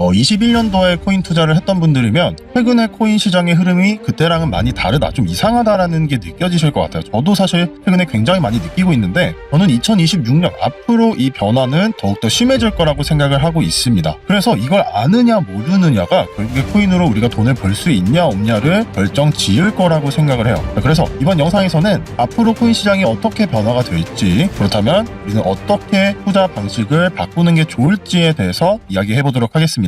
어, 21년도에 코인 투자를 했던 분들이면 최근에 코인 시장의 흐름이 그때랑은 많이 다르다, 좀 이상하다라는 게 느껴지실 것 같아요. 저도 사실 최근에 굉장히 많이 느끼고 있는데 저는 2026년 앞으로 이 변화는 더욱더 심해질 거라고 생각을 하고 있습니다. 그래서 이걸 아느냐 모르느냐가 결국에 코인으로 우리가 돈을 벌 수 있냐 없냐를 결정 지을 거라고 생각을 해요. 그래서 이번 영상에서는 앞으로 코인 시장이 어떻게 변화가 될지 그렇다면 우리는 어떻게 투자 방식을 바꾸는 게 좋을지에 대해서 이야기해 보도록 하겠습니다.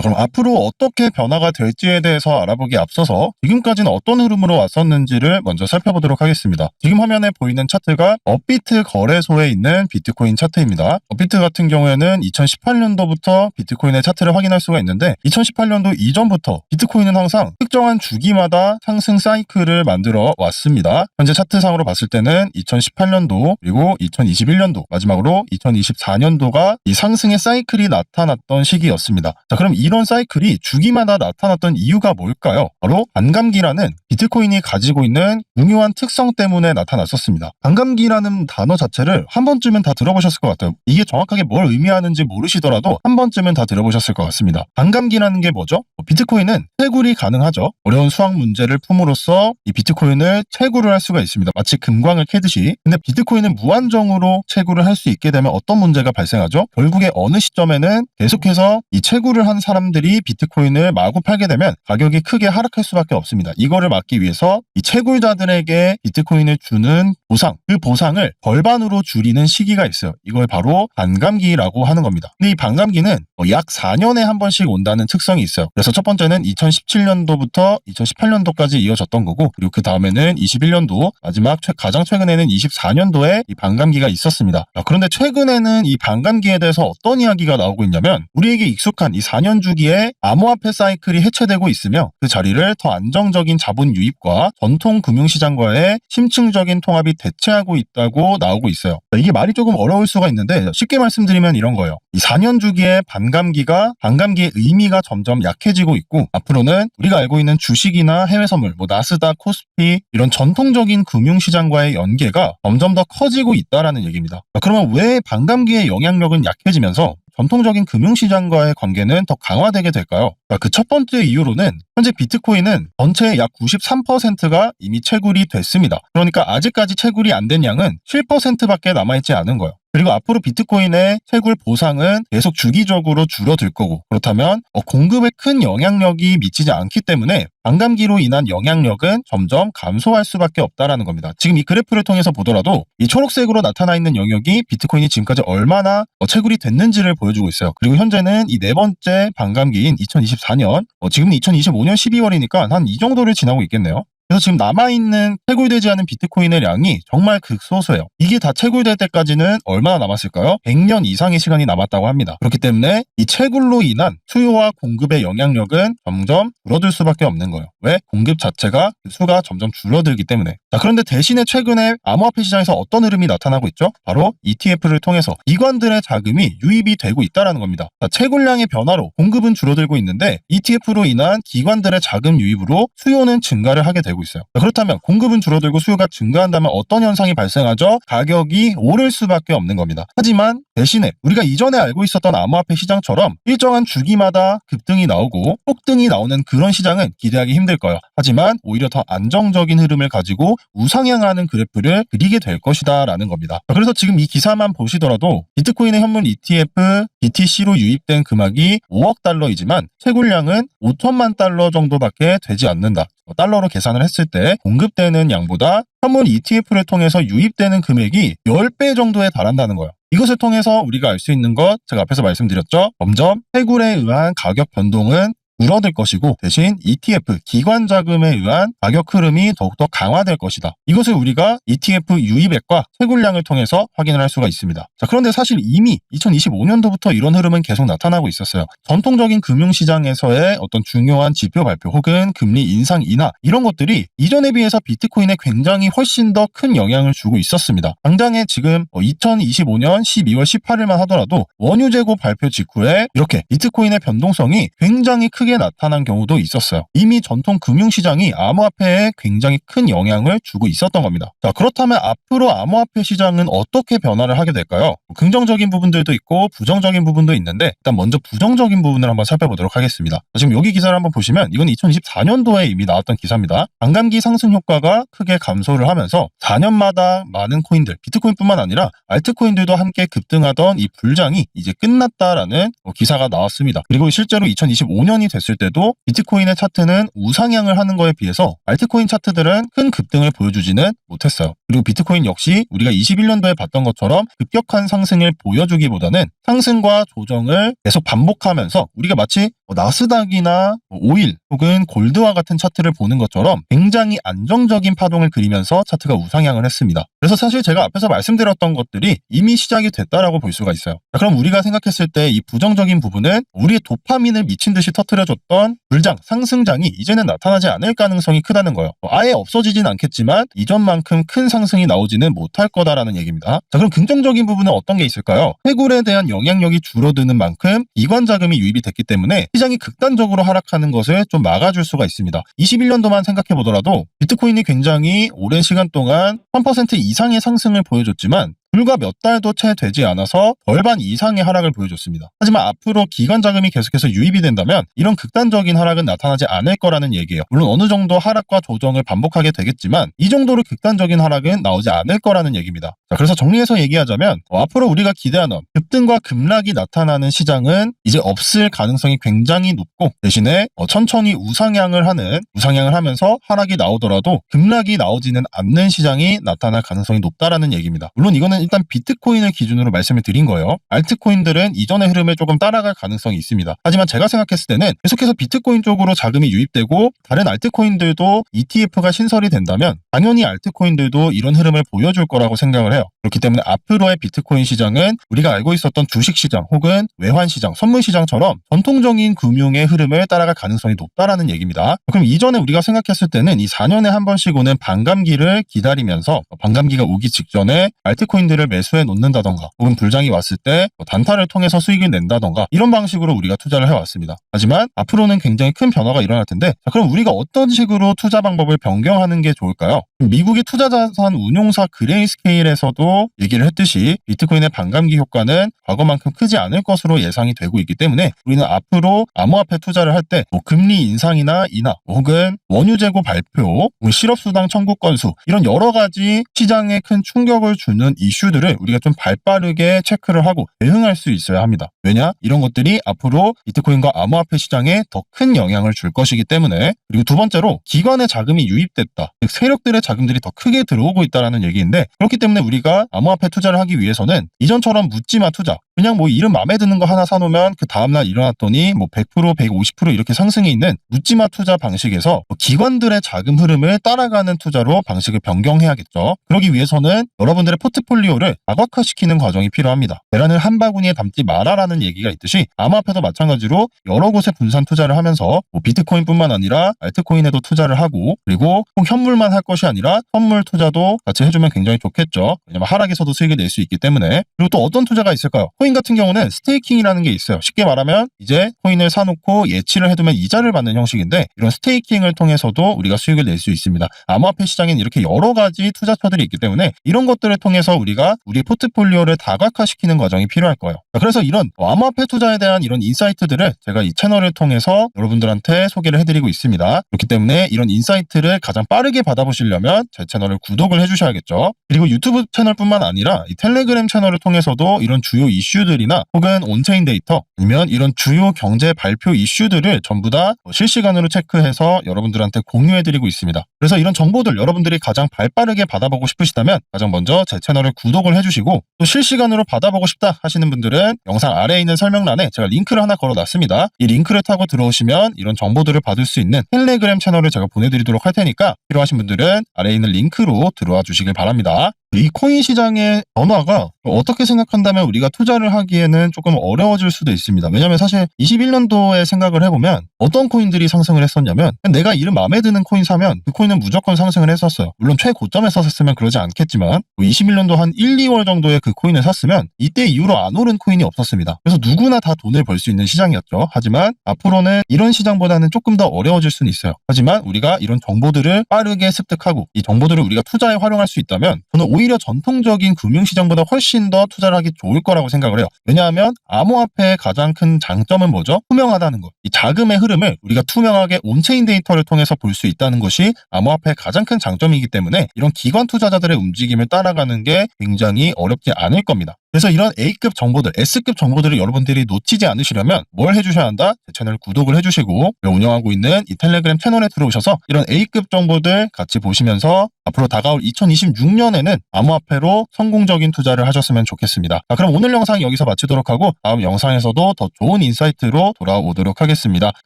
그럼 앞으로 어떻게 변화가 될지에 대해서 알아보기 앞서서 지금까지는 어떤 흐름으로 왔었는지를 먼저 살펴보도록 하겠습니다. 지금 화면에 보이는 차트가 업비트 거래소에 있는 비트코인 차트입니다. 업비트 같은 경우에는 2018년도부터 비트코인의 차트를 확인할 수가 있는데 2018년도 이전부터 비트코인은 항상 특정한 주기마다 상승 사이클을 만들어 왔습니다. 현재 차트상으로 봤을 때는 2018년도 그리고 2021년도 마지막으로 2024년도가 이 상승의 사이클이 나타났던 시기였습니다. 자, 그럼 이런 사이클이 주기마다 나타났던 이유가 뭘까요? 바로 반감기라는 비트코인이 가지고 있는 중요한 특성 때문에 나타났었습니다. 반감기라는 단어 자체를 한 번쯤은 다 들어보셨을 것 같아요. 이게 정확하게 뭘 의미하는지 모르시더라도 한 번쯤은 다 들어보셨을 것 같습니다. 반감기라는 게 뭐죠? 비트코인은 채굴이 가능하죠. 어려운 수학 문제를 품으로써 이 비트코인을 채굴을 할 수가 있습니다. 마치 금광을 캐듯이. 근데 비트코인은 무한정으로 채굴을 할 수 있게 되면 어떤 문제가 발생하죠? 결국에 어느 시점에는 계속해서 이 채굴을 한 사람 들이 비트코인을 마구 팔게 되면 가격이 크게 하락할 수밖에 없습니다. 이거를 막기 위해서 이 채굴자들에게 비트코인을 주는 보상, 그 보상을 벌반으로 줄이는 시기가 있어요. 이걸 바로 반감기라고 하는 겁니다. 근데 이 반감기는 어, 약 4년에 한 번씩 온다는 특성이 있어요. 그래서 첫 번째는 2017년도부터 2018년도까지 이어졌던 거고, 그리고 그 다음에는 21년도, 마지막 최- 가장 최근에는 24년도에 이 반감기가 있었습니다. 아, 그런데 최근에는 이 반감기에 대해서 어떤 이야기가 나오고 있냐면, 우리에게 익숙한 이 4년 주기에 암호화폐 사이클이 해체되고 있으며, 그 자리를 더 안정적인 자본 유입과 전통 금융시장과의 심층적인 통합이 대체하고 있다고 나오고 있어요. 자, 이게 말이 조금 어려울 수가 있는데, 쉽게 말씀드리면 이런 거예요. 이 4년 주기의 반감기가 반감기의 의미가 점점 약해지고 있고 앞으로는 우리가 알고 있는 주식이나 해외 선물, 뭐 나스닥, 코스피 이런 전통적인 금융 시장과의 연계가 점점 더 커지고 있다라는 얘기입니다. 자, 그러면 왜 반감기의 영향력은 약해지면서 전통적인 금융시장과의 관계는 더 강화되게 될까요? 그 첫 번째 이유로는 현재 비트코인은 전체의 약 93%가 이미 채굴이 됐습니다. 그러니까 아직까지 채굴이 안 된 양은 7%밖에 남아있지 않은 거예요. 그리고 앞으로 비트코인의 채굴 보상은 계속 주기적으로 줄어들 거고 그렇다면 어, 공급에 큰 영향력이 미치지 않기 때문에 반감기로 인한 영향력은 점점 감소할 수밖에 없다라는 겁니다. 지금 이 그래프를 통해서 보더라도 이 초록색으로 나타나 있는 영역이 비트코인이 지금까지 얼마나 어, 채굴이 됐는지를 보여주고 있어요. 그리고 현재는 이 네 번째 반감기인 2024년, 어, 지금은 2025년 12월이니까 한 이 정도를 지나고 있겠네요. 그래서 지금 남아있는 채굴되지 않은 비트코인의 양이 정말 극소수예요. 이게 다 채굴될 때까지는 얼마나 남았을까요? 100년 이상의 시간이 남았다고 합니다. 그렇기 때문에 이 채굴로 인한 수요와 공급의 영향력은 점점 줄어들 수밖에 없는 거예요. 왜? 공급 자체가 그 수가 점점 줄어들기 때문에. 자, 그런데 대신에 최근에 암호화폐 시장에서 어떤 흐름이 나타나고 있죠? 바로 ETF를 통해서 기관들의 자금이 유입이 되고 있다는 겁니다. 자, 채굴량의 변화로 공급은 줄어들고 있는데 ETF로 인한 기관들의 자금 유입으로 수요는 증가를 하게 되고 있어요. 자, 그렇다면 공급은 줄어들고 수요가 증가한다면 어떤 현상이 발생하죠? 가격이 오를 수밖에 없는 겁니다. 하지만 대신에 우리가 이전에 알고 있었던 암호화폐 시장처럼 일정한 주기마다 급등이 나오고 폭등이 나오는 그런 시장은 기대하기 힘들 거예요. 하지만 오히려 더 안정적인 흐름을 가지고 우상향하는 그래프를 그리게 될 것이다 라는 겁니다. 자, 그래서 지금 이 기사만 보시더라도 비트코인의 현물 ETF BTC로 유입된 금액이 5억 달러이지만 채굴량은 5천만 달러 정도밖에 되지 않는다. 어, 달러로 계산을 했을 때 공급되는 양보다 현물 ETF를 통해서 유입되는 금액이 10배 정도에 달한다는 거예요. 이것을 통해서 우리가 알 수 있는 것 제가 앞에서 말씀드렸죠. 점점 채굴에 의한 가격 변동은 줄어들 것이고 대신 ETF 기관 자금에 의한 가격 흐름이 더욱더 강화될 것이다. 이것을 우리가 ETF 유입액과 채굴량을 통해서 확인을 할 수가 있습니다. 자, 그런데 사실 이미 2025년도부터 이런 흐름은 계속 나타나고 있었어요. 전통적인 금융시장에서의 어떤 중요한 지표 발표 혹은 금리 인상 인하 이런 것들이 이전에 비해서 비트코인에 굉장히 훨씬 더 큰 영향을 주고 있었습니다. 당장에 지금 2025년 12월 18일만 하더라도 원유 재고 발표 직후에 이렇게 비트코인의 변동성이 굉장히 크게 빠르게 나타난 경우도 있었어요. 이미 전통 금융시장이 암호화폐에 굉장히 큰 영향을 주고 있었던 겁니다. 자, 그렇다면 앞으로 암호화폐 시장은 어떻게 변화를 하게 될까요? 긍정적인 부분들도 있고 부정적인 부분도 있는데 일단 먼저 부정적인 부분을 한번 살펴보도록 하겠습니다. 자, 지금 여기 기사를 한번 보시면 이건 2024년도에 이미 나왔던 기사입니다. 반감기 상승 효과가 크게 감소를 하면서 4년마다 많은 코인들, 비트코인뿐만 아니라 알트코인들도 함께 급등하던 이 불장이 이제 끝났다라는 어, 기사가 나왔습니다. 그리고 실제로 2025년이 됐을 때도 비트코인의 차트는 우상향을 하는 거에 비해서 알트코인 차트들은 큰 급등을 보여주지는 못했어요. 그리고 비트코인 역시 우리가 21년도에 봤던 것처럼 급격한 상승을 보여주기보다는 상승과 조정을 계속 반복하면서 우리가 마치 뭐 나스닥이나 뭐 오일 혹은 골드와 같은 차트를 보는 것처럼 굉장히 안정적인 파동을 그리면서 차트가 우상향을 했습니다. 그래서 사실 제가 앞에서 말씀드렸던 것들이 이미 시작이 됐다라고 볼 수가 있어요. 자, 그럼 우리가 생각했을 때 이 부정적인 부분은 우리의 도파민을 미친 듯이 터트려 줬던 불장, 상승장이 이제는 나타나지 않을 가능성이 크다는 거예요. 뭐 아예 없어지진 않겠지만 이전만큼 큰 상승이 나오지는 못할 거다라는 얘기입니다. 자, 그럼 긍정적인 부분은 어떤 게 있을까요? 해굴에 대한 영향력이 줄어드는 만큼 이관 자금이 유입이 됐기 때문에 시장이 극단적으로 하락하는 것을 좀 막아줄 수가 있습니다. 21년도만 생각해 보더라도 비트코인이 굉장히 오랜 시간 동안 3% 이상의 상승을 보여줬지만 불과 몇 달도 채 되지 않아서 절반 이상의 하락을 보여줬습니다. 하지만 앞으로 기관 자금이 계속해서 유입이 된다면 이런 극단적인 하락은 나타나지 않을 거라는 얘기예요. 물론 어느 정도 하락과 조정을 반복하게 되겠지만 이 정도로 극단적인 하락은 나오지 않을 거라는 얘기입니다. 자, 그래서 정리해서 얘기하자면 어, 앞으로 우리가 기대하는 급등과 급락이 나타나는 시장은 이제 없을 가능성이 굉장히 높고 대신에 어, 천천히 우상향을 하는 우상향을 하면서 하락이 나오더라도 급락이 나오지는 않는 시장이 나타날 가능성이 높다라는 얘기입니다. 물론 이거는 일단 비트코인을 기준으로 말씀을 드린 거예요. 알트코인들은 이전의 흐름에 조금 따라갈 가능성이 있습니다. 하지만 제가 생각했을 때는 계속해서 비트코인 쪽으로 자금이 유입되고 다른 알트코인들도 ETF가 신설이 된다면 당연히 알트코인들도 이런 흐름을 보여줄 거라고 생각을 해요. 그렇기 때문에 앞으로의 비트코인 시장은 우리가 알고 있었던 주식 시장 혹은 외환 시장, 선물 시장처럼 전통적인 금융의 흐름을 따라갈 가능성이 높다라는 얘기입니다. 그럼 이전에 우리가 생각했을 때는 이 4년에 한 번씩 오는 반감기를 기다리면서 반감기가 오기 직전에 알트코인들을 매수해 놓는다던가 혹은 불장이 왔을 때뭐 단타를 통해서 수익을 낸다던가 이런 방식으로 우리가 투자를 해왔습니다. 하지만 앞으로는 굉장히 큰 변화가 일어날 텐데 자, 그럼 우리가 어떤 식으로 투자 방법을 변경하는 게 좋을까요? 미국의 투자자산 운용사 그레이스케일에서도 얘기를 했듯이 비트코인의 반감기 효과는 과거만큼 크지 않을 것으로 예상이 되고 있기 때문에 우리는 앞으로 암호화폐 투자를 할 때 뭐 금리 인상이나 인하 혹은 원유 재고 발표, 실업수당 청구 건수 이런 여러 가지 시장에 큰 충격을 주는 이슈들을 우리가 좀 발빠르게 체크를 하고 대응할 수 있어야 합니다. 왜냐? 이런 것들이 앞으로 비트코인과 암호화폐 시장에 더 큰 영향을 줄 것이기 때문에 그리고 두 번째로 기관의 자금이 유입됐다. 즉 세력들의 자 금들이 더 크게 들어오고 있다는 얘기인데 그렇기 때문에 우리가 암호화폐 투자를 하기 위해서는 이전처럼 묻지마 투자 그냥 뭐 이름 마음에 드는 거 하나 사놓으면 그 다음날 일어났더니 뭐 100%, 150% 이렇게 상승이 있는 묻지마 투자 방식에서 뭐 기관들의 자금 흐름을 따라가는 투자로 방식을 변경해야겠죠. 그러기 위해서는 여러분들의 포트폴리오를 다각화시키는 과정이 필요합니다. 계란을 한 바구니에 담지 마라라는 얘기가 있듯이 암호화폐도 마찬가지로 여러 곳에 분산 투자를 하면서 뭐 비트코인뿐만 아니라 알트코인에도 투자를 하고 그리고 꼭 현물만 할 것이 아니라 선물 투자도 같이 해주면 굉장히 좋겠죠. 왜냐면 하락에서도 수익을 낼 수 있기 때문에 그리고 또 어떤 투자가 있을까요? 코인 같은 경우는 스테이킹이라는 게 있어요. 쉽게 말하면 이제 코인을 사놓고 예치를 해두면 이자를 받는 형식인데 이런 스테이킹을 통해서도 우리가 수익을 낼 수 있습니다. 암호화폐 시장에는 이렇게 여러 가지 투자처들이 있기 때문에 이런 것들을 통해서 우리가 우리 포트폴리오를 다각화시키는 과정이 필요할 거예요. 자, 그래서 이런 암호화폐 투자에 대한 이런 인사이트들을 제가 이 채널을 통해서 여러분들한테 소개를 해드리고 있습니다. 그렇기 때문에 이런 인사이트를 가장 빠르게 받아보시려면 제 채널을 구독을 해주셔야겠죠. 그리고 유튜브 채널뿐만 아니라 이 텔레그램 채널을 통해서도 이런 주요 이슈 들이나 혹은 온체인 데이터 아니면 이런 주요 경제 발표 이슈들을 전부 다 실시간으로 체크해서 여러분들한테 공유해드리고 있습니다. 그래서 이런 정보들 여러분들이 가장 발빠르게 받아보고 싶으시다면 가장 먼저 제 채널을 구독을 해주시고 또 실시간으로 받아보고 싶다 하시는 분들은 영상 아래에 있는 설명란에 제가 링크를 하나 걸어놨습니다. 이 링크를 타고 들어오시면 이런 정보들을 받을 수 있는 텔레그램 채널을 제가 보내드리도록 할 테니까 필요하신 분들은 아래에 있는 링크로 들어와 주시길 바랍니다. 이 코인 시장의 변화가 어떻게 생각한다면 우리가 투자를 하기에는 조금 어려워질 수도 있습니다. 왜냐하면 사실 21년도에 생각을 해보면 어떤 코인들이 상승을 했었냐면 내가 이름 마음에 드는 코인 사면 그 코인은 무조건 상승을 했었어요. 물론 최고점에서 샀으면 그러지 않겠지만 21년도 한 1, 2월 정도에 그 코인을 샀으면 이때 이후로 안 오른 코인이 없었습니다. 그래서 누구나 다 돈을 벌 수 있는 시장이었죠. 하지만 앞으로는 이런 시장보다는 조금 더 어려워질 수는 있어요. 하지만 우리가 이런 정보들을 빠르게 습득하고 이 정보들을 우리가 투자에 활용할 수 있다면 저는 오히려 전통적인 금융시장보다 훨씬 더 투자를 하기 좋을 거라고 생각을 해요. 왜냐하면 암호화폐의 가장 큰 장점은 뭐죠? 투명하다는 것. 이 자금의 흐름을 우리가 투명하게 온체인 데이터를 통해서 볼 수 있다는 것이 암호화폐의 가장 큰 장점이기 때문에 이런 기관 투자자들의 움직임을 따라가는 게 굉장히 어렵지 않을 겁니다. 그래서 이런 A급 정보들, S급 정보들을 여러분들이 놓치지 않으시려면 뭘 해주셔야 한다? 제 채널 구독을 해주시고 운영하고 있는 이 텔레그램 채널에 들어오셔서 이런 A급 정보들 같이 보시면서 앞으로 다가올 2026년에는 암호화폐로 성공적인 투자를 하셨으면 좋겠습니다. 자, 그럼 오늘 영상 여기서 마치도록 하고 다음 영상에서도 더 좋은 인사이트로 돌아오도록 하겠습니다.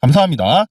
감사합니다.